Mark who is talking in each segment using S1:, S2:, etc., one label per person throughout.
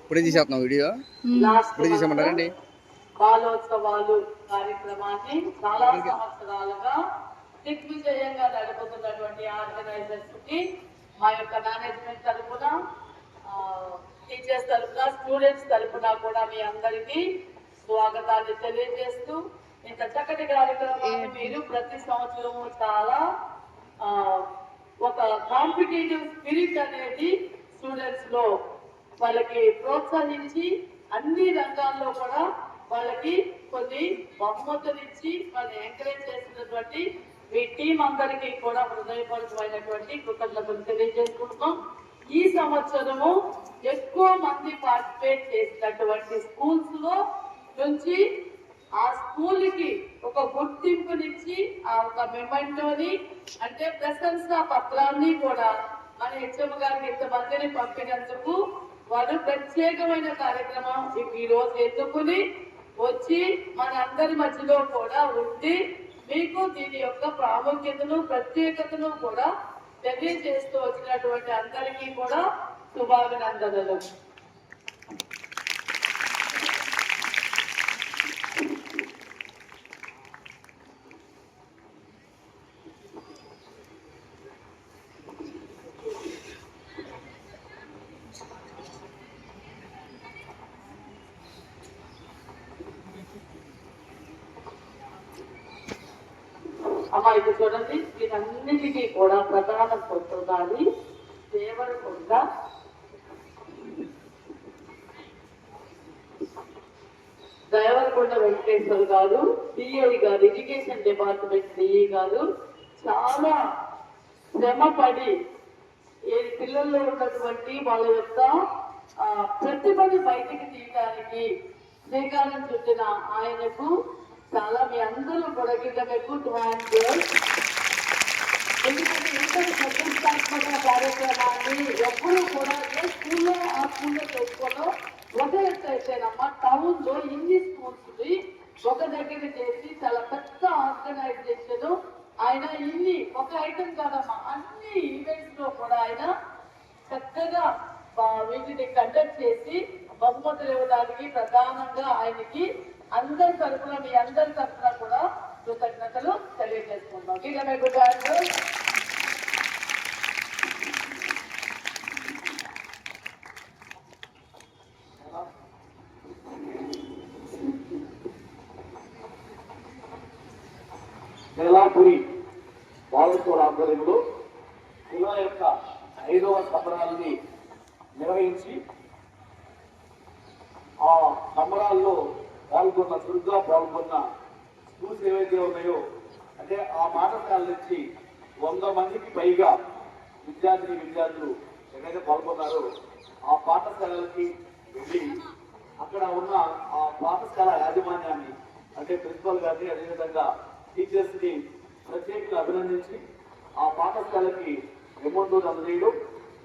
S1: ఇప్పుడే తీసేస్తున్నాం వీడియో? ఇప్పుడే తీసేయమంటారండి
S2: బాలోత్సవాలు కార్యక్రమాన్ని చాలా సంవత్సరాలుగా దిగ్విజయంగా నడుపుతున్నటువంటి ఆర్గనైజర్స్కి మా యొక్క మేనేజ్మెంట్ తరఫున టీచర్స్ తరఫున స్టూడెంట్స్ తరఫున కూడా మీ అందరికీ స్వాగతాన్ని తెలియజేస్తూ ఇంత చక్కటి కార్యక్రమాన్ని మీరు ప్రతి సంవత్సరము చాలా ఒక కాంపిటేటివ్ స్పిరిట్ అనేది స్టూడెంట్స్లో వాళ్ళకి ప్రోత్సహించి అన్ని రంగాల్లో కూడా వాళ్ళకి కొన్ని బహుమతులు ఇచ్చి వాళ్ళని ఎంకరేజ్ చేసినటువంటి మీ టీం అందరికీ కూడా హృదయపూర్వకమైనటువంటి కృతజ్ఞతలు తెలియజేసుకుంటున్నాం. ఈ సంవత్సరము ఎక్కువ మంది పార్టిసిపేట్ చేసినటువంటి స్కూల్స్లో నుంచి ఆ స్కూల్కి ఒక గుర్తింపునిచ్చి ఆ ఒక మెమెంటోని అంటే ప్రశంసా పత్రాన్ని కూడా మన హెచ్ఎం గారికి ఇంతమందిని పంపినందుకు వాళ్ళు ప్రత్యేకమైన కార్యక్రమం ఈ రోజు ఎన్నుకుని వచ్చి మన అందరి మధ్యలో కూడా ఉండి మీకు దీని యొక్క ప్రాముఖ్యతను ప్రత్యేకతను కూడా తెలియజేస్తూ వచ్చినటువంటి అందరికీ కూడా శుభాభినందనలు. అమ్మా ఇది చూడండి. వీటన్నిటికీ కూడా ప్రధాన సూత్రధారి దేవరకొండ దేవరకొండ వెంకటేశ్వర్ గారు డిఐ గారు ఎడ్యుకేషన్ డిపార్ట్మెంట్ డిఈ గారు చాలా శ్రమపడి ఈ పిల్లల్లో ఉన్నటువంటి వాళ్ళ యొక్క ఆ, ప్రతిభని బయటికి తీయడానికి శ్రీకారం చుట్టిన ఆయనకు చాలా మీ అందరూ కూడా కింద గుడ్ హ్యాండ్ ఎందుకంటే ఇంత ప్రతిష్టాత్మక కార్యక్రమాన్ని ఎప్పుడూ కూడా ఏ స్కూల్లో ఆ స్కూల్లో చేసుకోవడం ఒక ఎత్తు అయితేనమ్మా టౌన్లో ఇన్ని స్కూల్స్ని ఒక దగ్గర చేసి చాలా పెద్ద ఆర్గనైజేషన్ ఆయన ఇన్ని ఒక ఐటమ్ కాదమ్మా. అన్ని ఈవెంట్స్లో కూడా ఆయన చక్కగా వీటిని కండక్ట్ చేసి బహుమతులు ఇవ్వడానికి ప్రధానంగా ఆయనకి అందరి తరఫున మీ అందరి తరఫున కూడా కృతజ్ఞతలు తెలియజేసుకుంటాం గిరిజన గుడ్డారు
S3: మేలాపురి బాలస్వర ఆధ్వర్యంలో పిల్లల యొక్క ఐదవ సంబరాలని నిర్వహించి ఆ సంబరాల్లో పాల్గొన్న చురుగ్గా పాల్గొన్న స్కూల్స్ ఏవైతే ఉన్నాయో అంటే ఆ పాఠశాల నుంచి వంద మందికి పైగా విద్యార్థిని విద్యార్థులు ఎక్కడైతే పాల్గొన్నారో ఆ పాఠశాలలకి వెళ్ళి అక్కడ ఉన్న ఆ పాఠశాల యాజమాన్యాన్ని అంటే ప్రిన్సిపల్ గారిని అదేవిధంగా టీచర్స్ని ప్రత్యేకంగా అభినందించి ఆ పాఠశాలకి అమౌంట్ అందజేయడం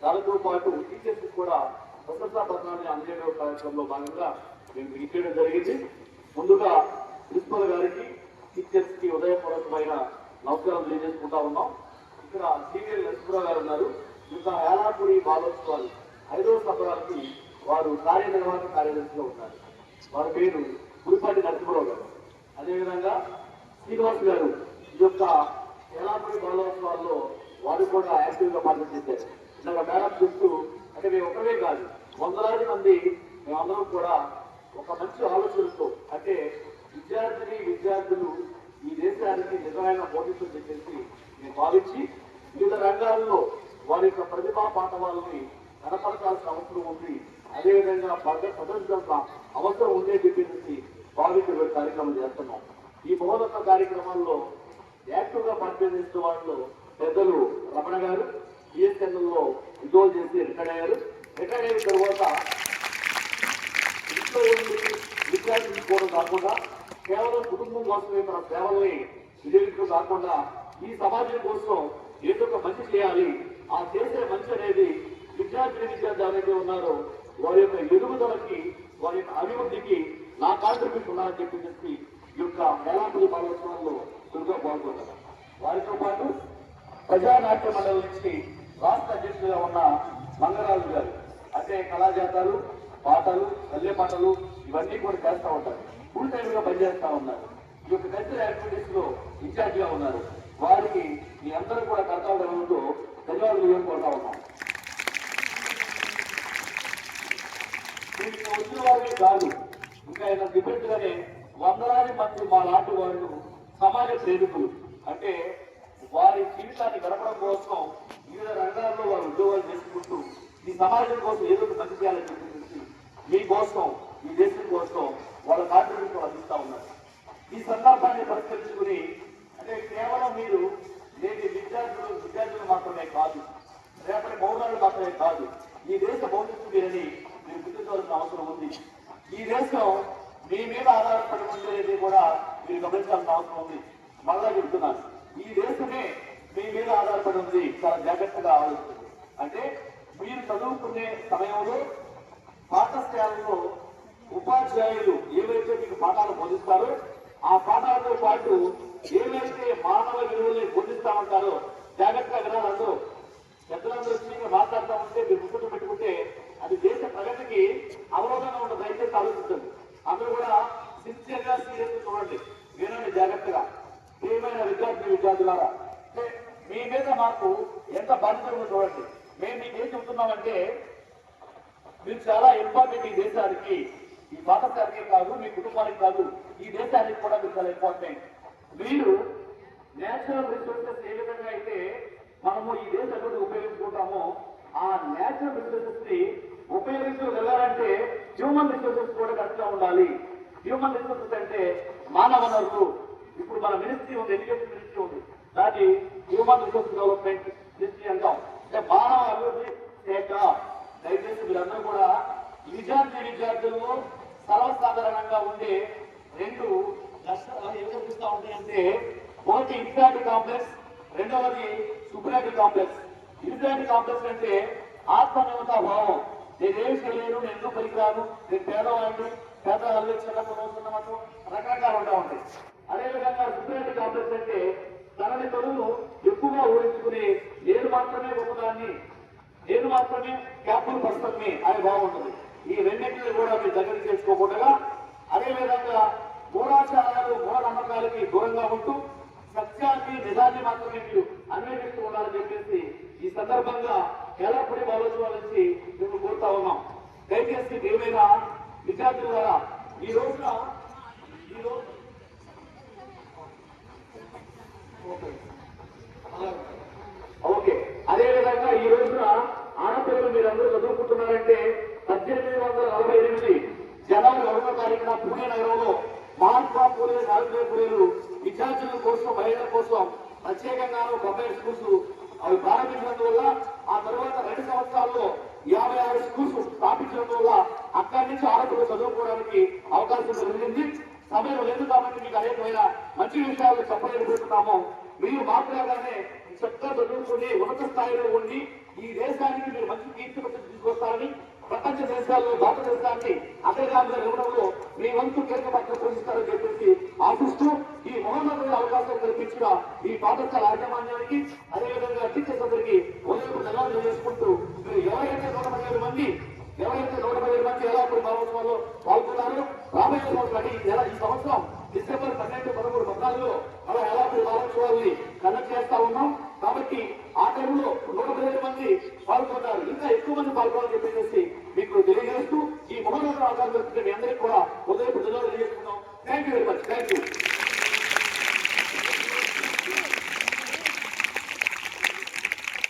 S3: దానితో పాటు టీచర్స్ కూడా ప్రశంసా పత్రాన్ని అందజేయడం కార్యక్రమంలో భాగంగా మేము ఇచ్చేయడం జరిగింది. ముందుగా ప్రిన్సిపల్ గారికి టీచర్స్కి ఉదయపూర్వకమైన నమస్కారం తెలియజేసుకుంటా ఉన్నాం. ఇక్కడ సీనియర్ లక్ష్మీరావు గారు ఉన్నారు. ఇంకా ఏలాపురి బాలోత్సవాలు ఐదవ సంవత్సరానికి వారు కార్యనిర్వాహక కార్యదర్శిగా ఉన్నారు. వారి పేరు గుడిపాటి నరసింహరావు గారు. అదేవిధంగా శ్రీనివాస్ గారు ఈ యొక్క ఏలాపురి బాలోత్సవాల్లో వారు కూడా యాక్టివ్గా పార్టిసిపేట్ ఇందాక మేడం చెప్తూ అంటే మేము ఒకరే కాదు వందలాది మంది మేమందరం కూడా ఒక మంచి ఆలోచనతో అంటే విద్యార్థిని విద్యార్థులు ఈ దేశానికి నిజమైన పోటీలు చెప్పేసి నేను భావించి వివిధ రంగాల్లో వారి యొక్క ప్రతిభా పాఠవాలని కనపరచాల్సిన అవసరం ఉంది. అదేవిధంగా ప్రద- ప్రదర్శించాల్సిన అవసరం ఉందే చెప్పేసి భావించే కార్యక్రమం చేస్తున్నాం. ఈ మహోన్నత కార్యక్రమాల్లో యాక్టివ్గా పార్టిసిపేట్ వాళ్ళు పెద్దలు రమణ గారు బిఎస్ఎన్ఎల్లో ఉద్యోగం చేసి రిటైర్ అయ్యారు. రిటైర్ అయిన తర్వాత ఇంట్లో ఉండి విద్యార్థి కాకుండా కేవలం కుటుంబం కోసమే మన సేవల్ని విజయించడం కాకుండా ఈ సమాజం కోసం ఏదో ఒక మంచి చేయాలి. ఆ చేసే మంచి అనేది విద్యార్థిని విద్యార్థి ఎవరైతే ఉన్నారో. వారి యొక్క ఎదుగుదలకి వారి యొక్క అభివృద్ధికి నా కాంట్రిబ్యూషన్ ఉన్నారని చెప్పి చెప్పి ఈ యొక్క మేళాపురి పాలోత్సవాల్లో దుర్గా పాల్గొన్నారు. వారితో పాటు ప్రజానాట్య మండలి నుంచి రాష్ట్ర అధ్యక్షులుగా ఉన్న మంగరాజు గారు అంటే కళాజాతాలు పాటలు పల్లె పాటలు ఇవన్నీ కూడా చేస్తూ ఉంటారు. ఫుల్ టైమ్గా పనిచేస్తా ఉన్నారు. ఈ యొక్క కల్చరల్ యాక్టివిటీస్లో ఇన్ఛార్జ్గా ఉన్నారు. వారికి మీ అందరూ కూడా కర్తవ్యంతో ధన్యవాదాలు కోరుతా ఉన్నాం. దీనికి వచ్చిన వారికే కాదు ఇంకా ఆయన డిపెండ్ గానే వందలాది మంది మా లాంటి వాళ్ళు సమాజ సేవకులు. అంటే వారి జీవితాన్ని గడపడం కోసం వివిధ రంగాల్లో వారు ఉద్యోగాలు చేసుకుంటూ ఈ సమాజం కోసం ఏదో ఒక మంచి చేయాలని మీ కోసం ఈ దేశం కోసం వాళ్ళ కాంట్రిబ్యూషన్ అందిస్తా ఉన్నారు. ఈ సందర్భాన్ని పరిష్కరించుకుని అంటే కేవలం మీరు నేటి విద్యార్థులు విద్యార్థులు మాత్రమే కాదు రేపటి పౌరులు మాత్రమే కాదు ఈ దేశ భవిష్యత్తు మీరని మీరు గుర్తించవలసిన అవసరం ఉంది. ఈ దేశం మీ మీద ఆధారపడి ఉండేది కూడా మీరు గమనించాల్సిన అవసరం ఉంది. మళ్ళా చెబుతున్నాను ఈ దేశమే మీ మీద ఆధారపడి ఉంది చాలా జాగ్రత్తగా ఆలోచిస్తుంది అంటే మీరు చదువుకునే సమయంలో పాఠశాలలో ఉపాధ్యాయులు ఏవైతే మీకు పాఠాలు బోధిస్తారో ఆ పాఠాలతో పాటు ఏవైతే మానవ విలువల్ని బోధిస్తా ఉంటారో జాగ్రత్తగా వినాలందరూ. పెద్దలందరూ మాట్లాడుతూ ఉంటే మీరు గుర్తు పెట్టుకుంటే అది దేశ ప్రగతికి అవరోధంగా ఉండదు దయచేసి ఆలోచించండి. అందరూ కూడా సిన్సియర్గా సీరియస్ చూడండి. వినండి జాగ్రత్తగా. ప్రియమైన విద్యార్థి విద్యార్థులారా మీ మీద మాకు ఎంత బాధ్యత ఉందో చూడండి. మేము మీకు ఏం చెబుతున్నామంటే మీరు చాలా ఇంపార్టెంట్ ఈ దేశానికి ఈ పాఠశాలకి కాదు మీ కుటుంబానికి కాదు ఈ దేశానికి కూడా మీరు చాలా ఇంపార్టెంట్ మీరు నేచురల్ రిసోర్సెస్ ఏ విధంగా అయితే మనము ఈ దేశ అభివృద్ధి ఉపయోగించుకుంటామో ఆ నేచురల్ రిసోర్సెస్ని ఉపయోగించు వెళ్ళాలంటే హ్యూమన్ రిసోర్సెస్ కూడా కరెక్ట్గా ఉండాలి. హ్యూమన్ రిసోర్సెస్ అంటే మానవ వనరులు ఇప్పుడు మన మినిస్ట్రీ ఉంది ఎడ్యుకేషన్ మినిస్ట్రీ ఉంది. దాన్ని హ్యూమన్ రిసోర్స్ డెవలప్మెంట్ మినిస్ట్రీ అంటాం. అంటే మానవ అభివృద్ధి శాఖ. దయచేసి మీరందరూ కూడా విద్యార్థి విద్యార్థుల్లో సర్వసాధారణంగా ఉండే రెండు లక్షణాలు ఏమి కనిపిస్తూ ఉంటాయంటే ఒకటి ఇన్ఫాంటి కాంప్లెక్స్ రెండవది సుప్రాటి కాంప్లెక్స్. ఇన్ఫాంటి కాంప్లెక్స్ అంటే ఆత్మనియమత భావం. నేనేం చేయలేను నేను ఎందుకు పనికిరాను నేను పేదవాడిని పేద చిన్నప్పుడు చిన్నమటు రకరకాలు ఉంటా ఉంటాయి. అదేవిధంగా సుప్రాటి కాంప్లెక్స్ అంటే తనని తొలుగు ఎక్కువగా ఊహించుకుని నేను మాత్రమే గొప్పదాన్ని. నేను మాత్రమే క్యాప్టెన్ పర్సన్ మీ అని బాగుంటుంది ఈ రెండింటిని కూడా మీరు దగ్గర చేసుకోకుండా అదే విధంగా మూఢ నమ్మకాలకి దూరంగా ఉంటూ సత్యాన్ని నిజాన్ని మాత్రమే మీరు అన్వేషిస్తూ ఉండాలని చెప్పేసి ఈ సందర్భంగా ఎల్లప్పుడూ నుంచి మేము కోరుతా ఉన్నాం. దయచేసి ఏమైనా విద్యార్థుల ద్వారా ఈ రోజున ఈ రోజు ఓకే. అదేవిధంగా ఈ రోజున ఆడపిల్లలు మీరందరూ చదువుకుంటున్నారంటే పద్దెనిమిది వందల నలభై ఎనిమిది జనవరి ఒకటో తారీఖున పూణే నగరంలో మహాత్మా పూలే సావిత్రి పూలేలు విద్యార్థుల కోసం మహిళల కోసం ప్రత్యేకంగా గవర్నమెంట్ స్కూల్స్ అవి ప్రారంభించినందువల్ల ఆ తర్వాత రెండు సంవత్సరాల్లో యాభై ఆరు స్కూల్స్ స్థాపించడం వల్ల అక్కడి నుంచి ఆడపిల్లలు చదువుకోవడానికి అవకాశం కలిగింది. సమయం లేదు కాబట్టి మీకు అనేకమైన మంచి విషయాలు చెప్పలేకపోతున్నాము. మీరు మాట్లాడగానే చక్కగా చదువుకుని ఉన్నత స్థాయిలో ఉండి ఈ దేశానికి మీరు మంచి కీర్తి తీసుకొస్తారని ప్రపంచ దేశాల్లో భారతదేశాన్ని అగ్రగామిగా ఇవ్వడంలో మీ వంతు కీలక పాత్ర పోషిస్తారని చెప్పేసి ఆశిస్తూ ఈ మహోన్నతమైన అవకాశం కల్పించిన ఈ పాఠశాల యాజమాన్యానికి అదేవిధంగా టీచర్స్ అందరికీ ఉదయం ధన్యవాదాలు చేసుకుంటూ మీరు ఎవరైతే నూట పదిహేడు మంది ఎవరైతే నూట పదిహేడు మంది ఎలా ఇప్పుడు మహోత్సవాల్లో పాల్గొన్నారో రాబోయే సంవత్సరం ఈ నెల ఈ సంవత్సరం డిసెంబర్ పన్నెండు పదమూడు పద్నాలుగులో అలా ఎలా మహోత్సవాల్ని కండక్ట్ చేస్తా ఉన్నాం. కాబట్టి ఆ టైంలో నూట పదిహేడు మంది పాల్గొన్నారు. ఇంకా ఎక్కువ మంది పాల్గొనాలని చెప్పేసి మీకు తెలియజేస్తూ ఈ మహోన్నత అవకాశం మీ అందరికీ కూడా